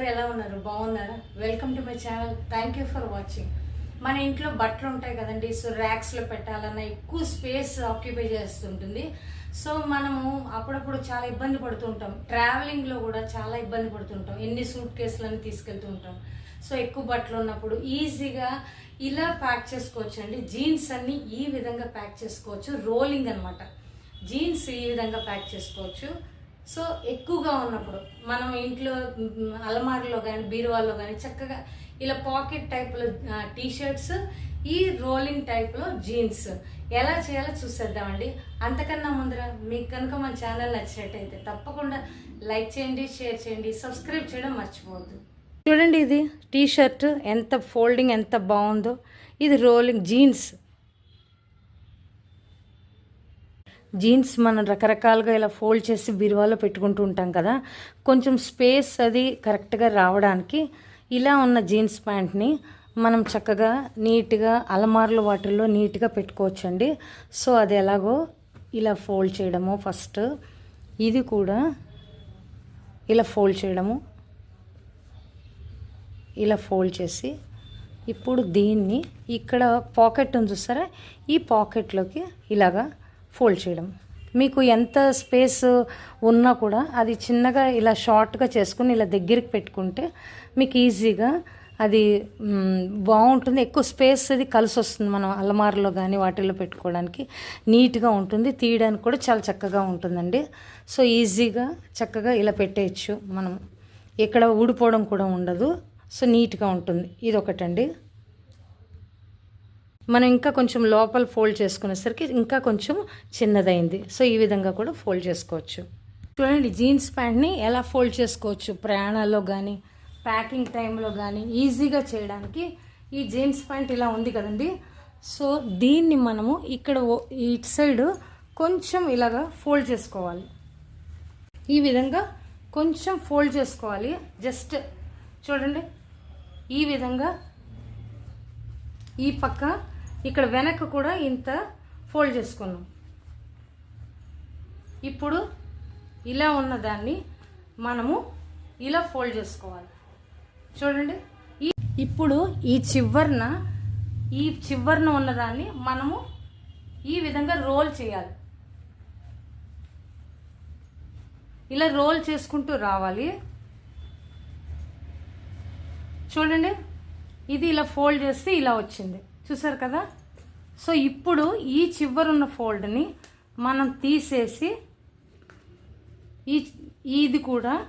అందరూ ఎలా ఉన్నారు? బాగున్నారా? Welcome to my channel thank you for watching మన ఇంట్లో బట్టలు ఉంటాయి కదండి సో ర్యాక్స్లో పెట్టాలన్న ఎక్కువ స్పేస్ ఆక్యుపై చేస్తుంటుంది. సో మనము అప్పుడప్పుడు చాలా ఇబ్బంది పడుతుంటాం ట్రావెలింగ్లో కూడా చాలా ఇబ్బంది పడుతుంటాం ఎన్ని సూట్ కేసులను తీసుకెళ్తూ ఉంటాం. సో ఎక్కువ బట్టలు ఉన్నప్పుడు ఈజీగా ఇలా ప్యాక్ చేసుకోవచ్చు అండి జీన్స్ అన్ని ఈ విధంగా ప్యాక్ చేసుకోవచ్చు. రోలింగ్ అన్నమాట. జీన్స్ ఈ విధంగా ప్యాక్ చేసుకోవచ్చు. సో ఎక్కువగా ఉన్నప్పుడు మనం ఇంట్లో అలమారిలో కానీ బీరువాల్లో కానీ చక్కగా ఇలా పాకెట్ టైప్లో టీ షర్ట్స్ ఈ రోలింగ్ టైప్లో జీన్స్. ఎలా చేయాలో చూసేద్దామండి. అంతకన్నా ముందర మీకు కనుక మన ఛానల్ నచ్చినట్టయితే తప్పకుండా లైక్ చేయండి షేర్ చేయండి సబ్స్క్రైబ్ చేయడం మర్చిపోవద్దు. చూడండి ఇది టీ షర్ట్ ఎంత ఫోల్డింగ్ ఎంత బాగుందో. ఇది రోలింగ్ జీన్స్. జీన్స్ మనం రకరకాలుగా ఇలా ఫోల్డ్ చేసి బీరువాలో పెట్టుకుంటూ ఉంటాం కదా కొంచెం స్పేస్ అది కరెక్ట్గా రావడానికి ఇలా ఉన్న జీన్స్ ప్యాంట్ని మనం చక్కగా నీట్గా అలమార్లు వాటిల్లో నీట్గా పెట్టుకోవచ్చండి. సో అది ఎలాగో ఇలా ఫోల్డ్ చేయడము ఫస్ట్. ఇది కూడా ఇలా ఫోల్డ్ చేయడము. ఇలా ఫోల్డ్ చేసి ఇప్పుడు దీన్ని ఇక్కడ పాకెట్ ఉంది చూస్తారా ఈ పాకెట్లోకి ఇలాగా ఫోల్డ్ చేయడం. మీకు ఎంత స్పేస్ ఉన్నా కూడా అది చిన్నగా ఇలా షార్ట్గా చేసుకుని ఇలా దగ్గరికి పెట్టుకుంటే మీకు ఈజీగా అది బాగుంటుంది. ఎక్కువ స్పేస్ అది కలిసి వస్తుంది మనం అలమారలో కానీ వాటిల్లో పెట్టుకోవడానికి. నీట్గా ఉంటుంది. తీయడానికి కూడా చాలా చక్కగా ఉంటుందండి. సో ఈజీగా చక్కగా ఇలా పెట్టేయచ్చు మనం. ఇక్కడ ఊడిపోవడం కూడా ఉండదు. సో నీట్గా ఉంటుంది. ఇది ఒకటండి మనం ఇంకా కొంచెం లోపల ఫోల్డ్ చేసుకునేసరికి ఇంకా కొంచెం చిన్నదైంది. సో ఈ విధంగా కూడా ఫోల్డ్ చేసుకోవచ్చు. చూడండి జీన్స్ ప్యాంట్ని ఎలా ఫోల్డ్ చేసుకోవచ్చు? ప్రయాణాల్లో కానీ ప్యాకింగ్ టైంలో కానీ ఈజీగా చేయడానికి ఈ జీన్స్ ప్యాంట్ ఇలా ఉంది కదండి. సో దీన్ని మనము ఇక్కడ ఓ- ఇటు సైడ్ కొంచెం ఇలాగా ఫోల్డ్ చేసుకోవాలి. ఈ విధంగా కొంచెం ఫోల్డ్ చేసుకోవాలి. జస్ట్ చూడండి ఈ విధంగా ఈ పక్క ఇక్కడ వెనక కూడా ఇంత ఫోల్డ్ చేసుకున్నాం. ఇప్పుడు ఇలా ఉన్న దాన్ని మనము ఇలా ఫోల్డ్ చేసుకోవాలి. చూడండి. ఈ ఇప్పుడు ఈ చివరన ఈ చివరన ఉన్నదాన్ని మనము ఈ విధంగా రోల్ చేయాలి. ఇలా రోల్ చేసుకుంటూ రావాలి. చూడండి. ఇది ఇలా ఫోల్డ్ చేస్తే ఇలా వచ్చింది. చూసారు కదా? సో ఇప్పుడు ఈ చివరున్న ఫోల్డ్ని మనం తీసేసి ఈ ఇది కూడా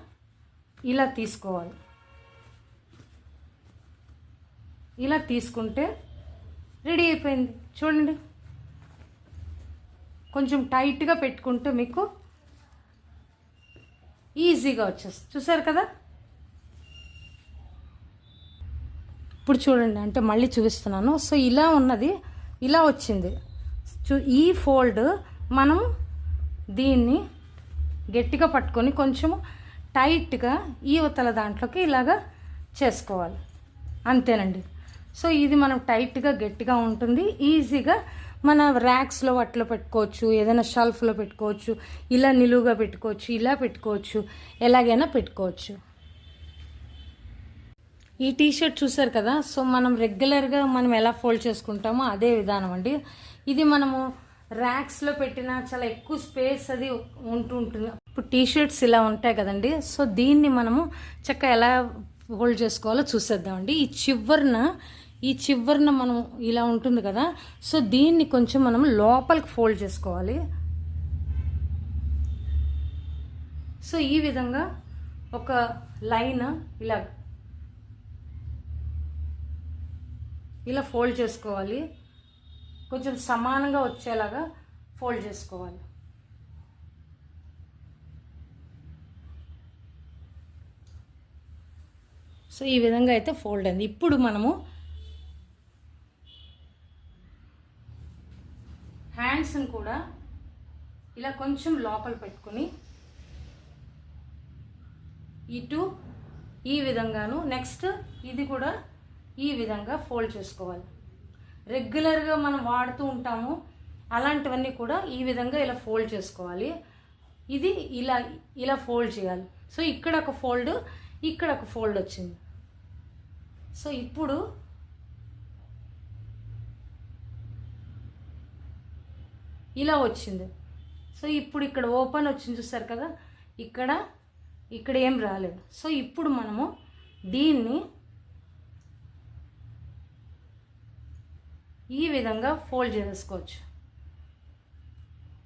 ఇలా తీసుకోవాలి. ఇలా తీసుకుంటే రెడీ అయిపోయింది. చూడండి. కొంచెం టైట్గా పెట్టుకుంటే మీకు ఈజీగా వచ్చేస్తుంది. చూసారు కదా? ఇప్పుడు చూడండి అంటే మళ్ళీ చూపిస్తున్నాను. సో ఇలా ఉన్నది ఇలా వచ్చింది. చూ ఈ ఫోల్డ్ మనం దీన్ని గట్టిగా పట్టుకొని కొంచెం టైట్గా ఈ ఉతల దాంట్లోకి ఇలాగా చేసుకోవాలి. అంతేనండి. సో ఇది మనం టైట్గా గట్టిగా ఉంటుంది. ఈజీగా మన ర్యాక్స్లో వాటిలో పెట్టుకోవచ్చు ఏదైనా షెల్ఫ్లో పెట్టుకోవచ్చు ఇలా నిలువుగా పెట్టుకోవచ్చు ఇలా పెట్టుకోవచ్చు ఎలాగైనా పెట్టుకోవచ్చు. ఈ టీ షర్ట్ చూసారు కదా? సో మనం రెగ్యులర్గా మనం ఎలా ఫోల్డ్ చేసుకుంటామో అదే విధానం అండి. ఇది మనము ర్యాక్స్లో పెట్టిన చాలా ఎక్కువ స్పేస్ అది ఉంటూ ఉంటుంది ఇప్పుడు టీ షర్ట్స్ ఇలా ఉంటాయి కదండి. సో దీన్ని మనము చక్క ఎలా ఫోల్డ్ చేసుకోవాలో చూసేద్దామండి ఈ చివరిన ఈ చివరన మనం ఇలా ఉంటుంది కదా? సో దీన్ని కొంచెం మనం లోపలికి ఫోల్డ్ చేసుకోవాలి. సో ఈ విధంగా ఒక లైన్ ఇలా ఇలా ఫోల్డ్ చేసుకోవాలి. కొంచెం సమానంగా వచ్చేలాగా ఫోల్డ్ చేసుకోవాలి. సో ఈ విధంగా అయితే ఫోల్డ్ అయింది. ఇప్పుడు మనము హ్యాండ్స్ని కూడా ఇలా కొంచెం లోపల పెట్టుకుని ఇటు ఈ విధంగాను నెక్స్ట్ ఇది కూడా ఈ విధంగా ఫోల్డ్ చేసుకోవాలి. రెగ్యులర్గా మనం వాడుతూ ఉంటాము. అలాంటివన్నీ కూడా ఈ విధంగా ఇలా ఫోల్డ్ చేసుకోవాలి. ఇది ఇలా ఇలా ఫోల్డ్ చేయాలి. సో ఇక్కడ ఒక ఫోల్డ్ ఇక్కడ ఒక ఫోల్డ్ వచ్చింది. సో ఇప్పుడు ఇలా వచ్చింది. సో ఇప్పుడు ఇక్కడ ఓపెన్ వచ్చింది చూస్తారు కదా? ఇక్కడ ఇక్కడ ఏం రాలేదు. సో ఇప్పుడు మనము దీన్ని ఈ విధంగా ఫోల్డ్ చేసుకోవచ్చు.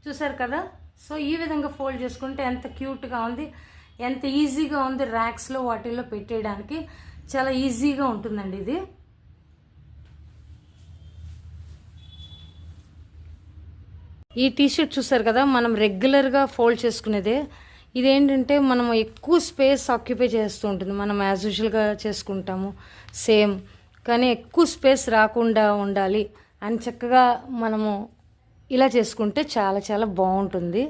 చూసారు కదా? సో ఈ విధంగా ఫోల్డ్ చేసుకుంటే ఎంత క్యూట్గా ఉంది ఎంత ఈజీగా ఉంది ర్యాక్స్లో వాటిల్లో పెట్టేయడానికి. చాలా ఈజీగా ఉంటుందండి ఇది. ఈ టీషర్ట్ చూసారు కదా? మనం రెగ్యులర్గా ఫోల్డ్ చేసుకునేదే. ఇదేంటంటే మనం ఎక్కువ స్పేస్ ఆక్యుపై చేస్తూ ఉంటుంది. మనం యాజ్ యూజువల్గా చేసుకుంటాము. సేమ్. కానీ ఎక్కువ స్పేస్ రాకుండా ఉండాలి అని చక్కగా మనము ఇలా చేసుకుంటే చాలా చాలా బాగుంటుంది.